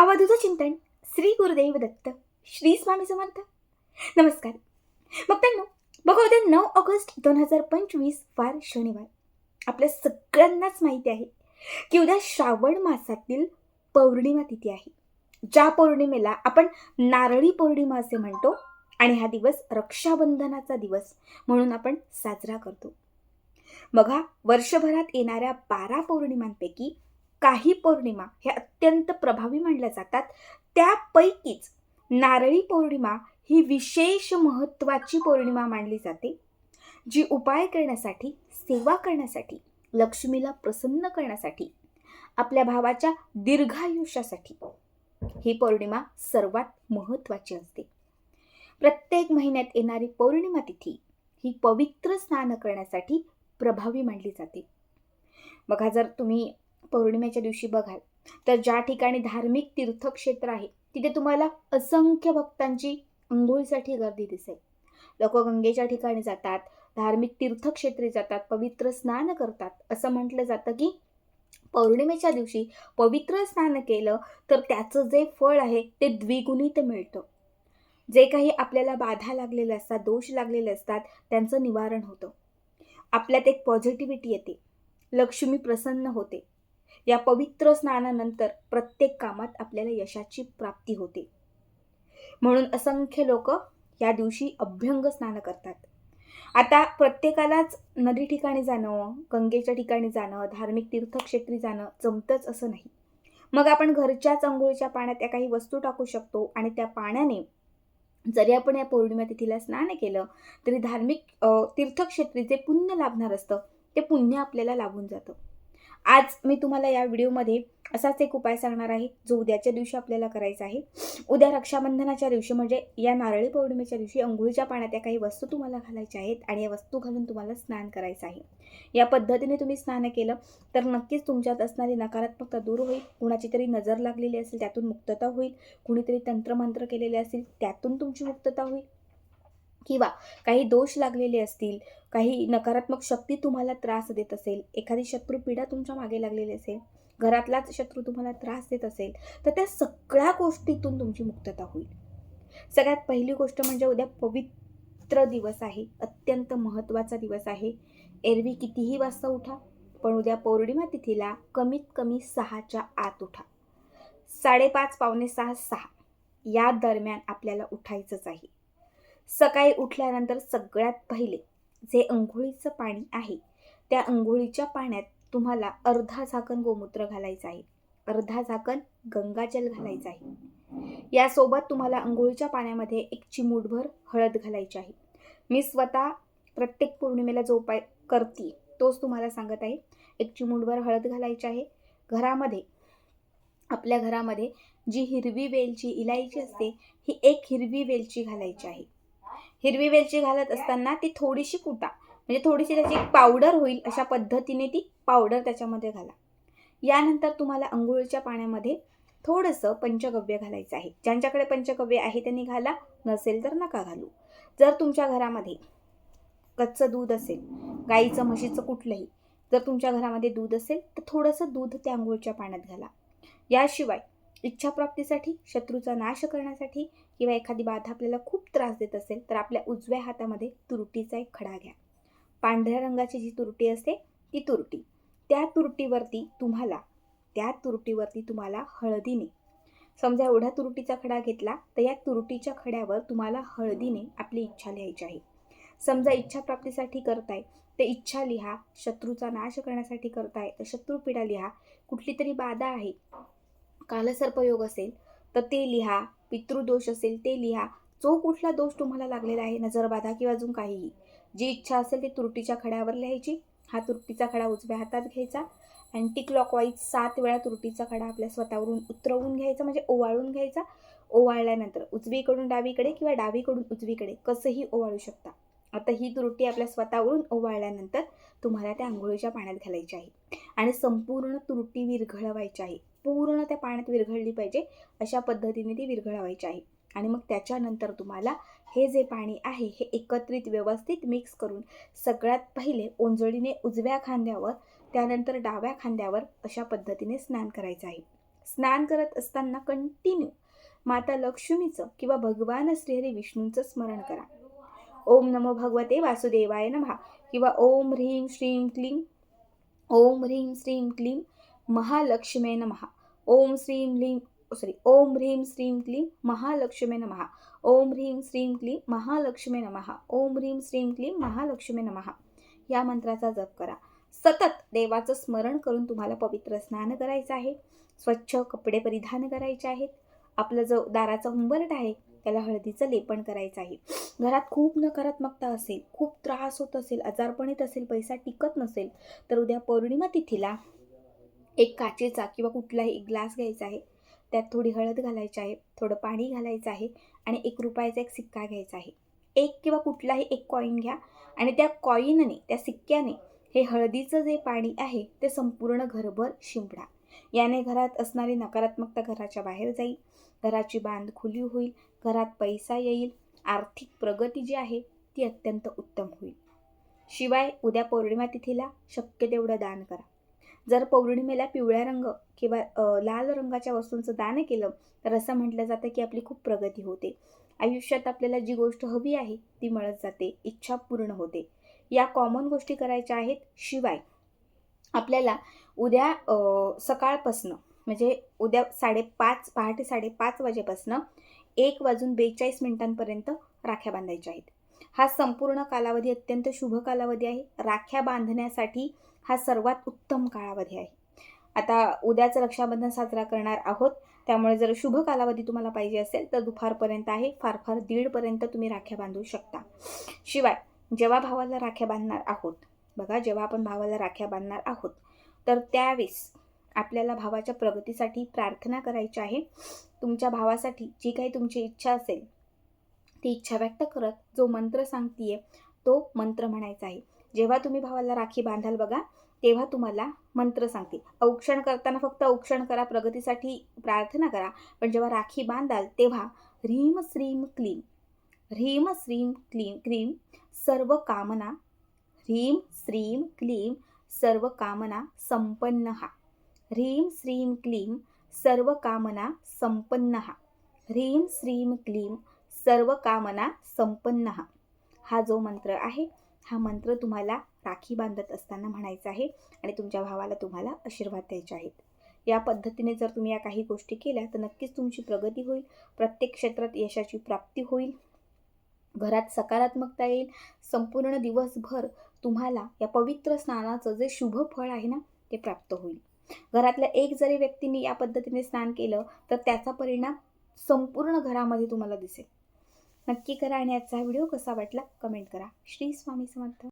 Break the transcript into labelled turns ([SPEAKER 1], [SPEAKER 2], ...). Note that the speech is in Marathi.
[SPEAKER 1] अवधूत चिंतन श्री गुरुदेव दत्त श्री स्वामी समर्थ. नमस्कार. त्यांना बघा उद्या नऊ ऑगस्ट दोन हजार पंचवीस वार शनिवार. आपल्या सगळ्यांनाच माहिती आहे की उद्या श्रावण मासातील पौर्णिमा तिथी आहे. ज्या पौर्णिमेला आपण नारळी पौर्णिमा असे म्हणतो आणि हा दिवस रक्षाबंधनाचा दिवस म्हणून आपण साजरा करतो. बघा वर्षभरात येणाऱ्या बारा पौर्णिमांपैकी काही पौर्णिमा ह्या अत्यंत प्रभावी मानल्या जातात. त्यापैकीच नारळी पौर्णिमा ही विशेष महत्त्वाची पौर्णिमा मानली जाते जी उपाय करण्यासाठी सेवा करण्यासाठी लक्ष्मीला प्रसन्न करण्यासाठी आपल्या भावाच्या दीर्घायुष्यासाठी ही पौर्णिमा सर्वात महत्त्वाची असते. प्रत्येक महिन्यात येणारी पौर्णिमा तिथी ही पवित्र स्नान करण्यासाठी प्रभावी मानली जाते. बघा जर तुम्ही पौर्णिमेच्या दिवशी बघाल. तर ज्या ठिकाणी धार्मिक तीर्थक्षेत्र आहे तिथे तुम्हाला असंख्य भक्तांची अंघोळीसाठी गर्दी दिसेल. लोक गंगेच्या ठिकाणी जातात धार्मिक तीर्थक्षेत्रे जातात पवित्र स्नान करतात. असं म्हटलं जातं की पौर्णिमेच्या दिवशी पवित्र स्नान केलं तर त्याचं जे फळ आहे ते द्विगुणित मिळतं. जे काही आपल्याला बाधा लागलेले असतात दोष लागलेले असतात त्यांचं निवारण होतं. आपल्यात एक पॉझिटिव्हिटी येते. लक्ष्मी प्रसन्न होते. या पवित्र स्नानानंतर प्रत्येक कामात आपल्याला यशाची प्राप्ती होते. म्हणून असंख्य लोक या दिवशी अभ्यंग स्नान करतात. आता प्रत्येकालाच नदी ठिकाणी जाणं गंगेच्या ठिकाणी जाणं धार्मिक तीर्थक्षेत्री जाणं जमतंच असं नाही. मग आपण घरच्याच अंघोळीच्या पाण्यात त्या काही वस्तू टाकू शकतो आणि त्या पाण्याने जरी आपण या पौर्णिमा तिथीला स्नान केलं तरी धार्मिक तीर्थक्षेत्री जे पुण्य लाभणार असतं ते पुण्य आपल्याला लाभून जातं. आज मी तुम्हाला या व्हिडिओमध्ये असाच एक उपाय सांगणार आहे जो उद्याच्या दिवशी आपल्याला करायचा आहे. उद्या रक्षाबंधनाच्या दिवशी म्हणजे या नारळी पौर्णिमेच्या दिवशी अंघोळीच्या पाण्यात या काही वस्तू तुम्हाला घालायच्या आहेत आणि या वस्तू घालून तुम्हाला स्नान करायचं आहे. या पद्धतीने तुम्ही स्नान केलं तर नक्कीच तुमच्यात असणारी नकारात्मकता दूर होईल कुणाची तरी नजर लागलेली असेल त्यातून मुक्तता होईल कुणीतरी तंत्रमंत्र केलेले असेल त्यातून तुमची मुक्तता होईल. किंवा काही दोष लागलेले असतील काही नकारात्मक शक्ती तुम्हाला त्रास देत असेल एखादी शत्रू पीडा तुमच्या मागे लागलेली असेल घरातलाच शत्रू तुम्हाला त्रास देत असेल तर त्या सगळ्या गोष्टीतून तुमची मुक्तता होईल. सगळ्यात पहिली गोष्ट म्हणजे उद्या पवित्र दिवस आहे अत्यंत महत्त्वाचा दिवस आहे. एरवी कितीही वाजता उठा पण उद्या पौर्णिमा तिथीला कमीत कमी सहाच्या आत उठा. साडेपाच पावणे सहा सहा. या दरम्यान आपल्याला उठायचंच आहे. सकाळी उठल्यानंतर सगळ्यात पहिले जे अंघोळीचं पाणी आहे त्या अंघोळीच्या पाण्यात तुम्हाला अर्धा झाकण गोमूत्र घालायचं आहे. अर्धा झाकण गंगाजल घालायचं आहे. यासोबत तुम्हाला अंघोळीच्या पाण्यामध्ये एक चिमूटभर हळद घालायची आहे. मी स्वतः प्रत्येक पौर्णिमेला जो उपाय करते तोच तुम्हाला सांगत आहे. एक चिमूटभर हळद घालायची आहे. घरामध्ये आपल्या घरामध्ये जी हिरवी वेलची इलायची असते ही एक हिरवी वेलची घालायची आहे. हिरवी वेलची घालत असताना ती थोडीशी कुटा. म्हणजे थोडीशी त्याची पावडर होईल अशा पद्धतीने ती पावडर त्याच्यामध्ये घाला. यानंतर तुम्हाला अंघोळीच्या पाण्यामध्ये थोडंसं पंचगव्य घालायचं आहे. ज्यांच्याकडे पंचगव्य आहे त्यांनी घाला नसेल तर नका घालू. जर तुमच्या घरामध्ये कच्चं दूध असेल गाईचं म्हशीचं कुठलंही जर तुमच्या घरामध्ये दूध असेल तर थोडंसं दूध त्या अंघोळीच्या पाण्यात घाला. याशिवाय इच्छाप्राप्तीसाठी शत्रूचा नाश करण्यासाठी किंवा एखादी बाधा आपल्याला खूप त्रास देत असेल तर आपल्या उजव्या हातामध्ये तुरटीचा एक खडा घ्या. पांढऱ्या रंगाची जी तुरटी असते ती तुरटी. त्या तुरटीवरती तुम्हाला त्या तुरटीवरती तुम्हाला हळदीने समजा एवढा तुरटीचा खडा घेतला तर या तुरटीच्या खड्यावर तुम्हाला हळदीने आपली इच्छा लिहायची आहे. समजा इच्छाप्राप्तीसाठी करताय तर इच्छा लिहा शत्रूचा नाश करण्यासाठी करताय तर शत्रुपीडा लिहा. कुठली तरी बाधा आहे कालसर्पयोग असेल तर ते लिहा. पितृदोष असेल ते लिहा. जो कुठला दोष तुम्हाला लागलेला आहे नजरबाधा किंवा अजून काहीही. जी इच्छा असेल ती तुरटीच्या खड्यावर लिहायची. हा तुरटीचा खडा उजव्या हातात घ्यायचा. अँटी क्लॉकवाईज सात वेळा तुरटीचा खडा आपल्या स्वतःवरून उतरवून घ्यायचा म्हणजे ओवाळून घ्यायचा. ओवाळल्यानंतर उजवीकडून डावीकडे किंवा डावीकडून उजवीकडे कसंही ओवाळू शकता. आता ही तुरटी आपल्या स्वतःवरून ओवाळल्यानंतर तुम्हाला त्या आंघोळीच्या पाण्यात घालायची आहे. आणि संपूर्ण तुरटी विरघळवायची आहे. पूर्ण त्या पाण्यात विरघळली पाहिजे अशा पद्धतीने ती विरघळवायची आहे. आणि मग त्याच्यानंतर तुम्हाला हे जे पाणी आहे हे एकत्रित व्यवस्थित मिक्स करून सगळ्यात पहिले ओंजळीने उजव्या खांद्यावर त्यानंतर डाव्या खांद्यावर अशा पद्धतीने स्नान करायचं आहे. स्नान करत असताना कंटिन्यू माता लक्ष्मीचं किंवा भगवान श्रीहरी विष्णूंचं स्मरण करा. ओम नमो भगवते वासुदेवाय नमः किंवा ओम ह्रीं श्रीं क्लीं ओम ह्रीं श्रीं क्लीं महालक्ष्मे नमः. ओम श्रीं ह्रीं सॉरी ओम ह्रीं श्रीं क्लीं महालक्ष्मे नमः. ओम ह्रीं श्रीं क्लीं महालक्ष्मे नमः. ओम ह्रीं श्रीं क्लीं महालक्ष्मे नमः. या मंत्राचा जप करा. सतत देवाचं स्मरण करून तुम्हाला पवित्र स्नान करायचं आहे. स्वच्छ कपडे परिधान करायचे आहेत. आपलं जो दाराचा उंबरट आहे त्याला हळदीचं लेपन करायचं आहे. घरात खूप नकारात्मकता असेल खूप त्रास होत असेल आजारपण येत असेल पैसा टिकत नसेल तर उद्या पौर्णिमा तिथीला एक काचेचा किंवा कुठलाही एक ग्लास घ्यायचा आहे. त्यात थोडी हळद घालायची आहे थोडं पाणी घालायचं आहे आणि एक रुपयाचा एक सिक्का घ्यायचा आहे. एक किंवा कुठलाही एक कॉईन घ्या आणि त्या कॉईनने त्या सिक्क्याने हे हळदीचं जे पाणी आहे ते संपूर्ण घरभर शिंपडा. याने घरात असणारी नकारात्मकता घराच्या बाहेर जाईल. घराची बांध खुली होईल. घरात पैसा येईल. आर्थिक प्रगती जी आहे ती अत्यंत उत्तम होईल. शिवाय उद्या पौर्णिमा तिथीला शक्य तेवढं दान करा. जर पौर्णिमेला पिवळ्या रंग किंवा लाल रंगाच्या वस्तूंचं दान केलं तर असं म्हटलं जातं की आपली खूप प्रगती होते. आयुष्यात आपल्याला जी गोष्ट हवी आहे ती मिळत जाते इच्छा पूर्ण होते. या कॉमन गोष्टी करायच्या आहेत शिवाय आपल्याला उद्या सकाळपासनं म्हणजे उद्या साडेपाच पहाटे साडेपाच वाजेपासनं एक वाजून बेचाळीस मिनिटांपर्यंत राख्या बांधायच्या आहेत. हा संपूर्ण कालावधी अत्यंत शुभ कालावधी आहे. राख्या बांधण्यासाठी हा सर्वात उत्तम कालावधी आहे. आता उद्याचं रक्षाबंधन साजरा करणार आहोत. त्यामुळे जर शुभ कालावधी तुम्हाला पाहिजे असेल तर दुपारपर्यंत आहे. फार फार दीडपर्यंत तुम्ही राख्या बांधू शकता. शिवाय जेव्हा भावाला राख्या बांधणार आहोत बघा जेव्हा आपण भावाला राख्या बांधणार आहोत तर त्यावेळेस आपल्याला भावाच्या प्रगतीसाठी प्रार्थना करायची आहे. तुमच्या भावासाठी जी काही तुमची इच्छा असेल ती इच्छा व्यक्त करत जो मंत्र सांगतीये तो मंत्र म्हणायचा आहे. जेव्हा तुम्ही भावाला राखी बांधाल बघा तेव्हा तुम्हाला मंत्र सांगते औक्षण करताना फक्त औक्षण करा प्रगतीसाठी प्रार्थना करा. पण जेव्हा राखी बांधाल तेव्हा ह्रीम श्रीम क्लीम. ह्रीम श्रीम क्लीम क्लीम सर्व कामना. ह्रीम श्रीम क्लीम सर्व कामना संपन्न हा. ह्रीम श्रीम क्लीम सर्व कामना संपन्न हा. ह्रीम श्रीम क्लीम सर्व कामना संपन्न हा. हा जो मंत्र आहे हा मंत्र तुम्हाला राखी बांधत असताना म्हणायचा आहे आणि तुमच्या भावाला तुम्हाला आशीर्वाद द्यायचे आहेत. या पद्धतीने जर तुम्ही या काही गोष्टी केल्या तर नक्कीच तुमची प्रगती होईल प्रत्येक क्षेत्रात यशाची प्राप्ती होईल घरात सकारात्मकता येईल संपूर्ण दिवसभर तुम्हाला या पवित्र स्नानाचं जे शुभ फळ आहे ना ते प्राप्त होईल. घरातल्या एक जरी व्यक्तीने या पद्धतीने स्नान केलं तर त्याचा परिणाम संपूर्ण घरामध्ये तुम्हाला दिसेल. नक्की करा आणि आजचा व्हिडिओ कसा वाटला कमेंट करा. श्री स्वामी समर्थ.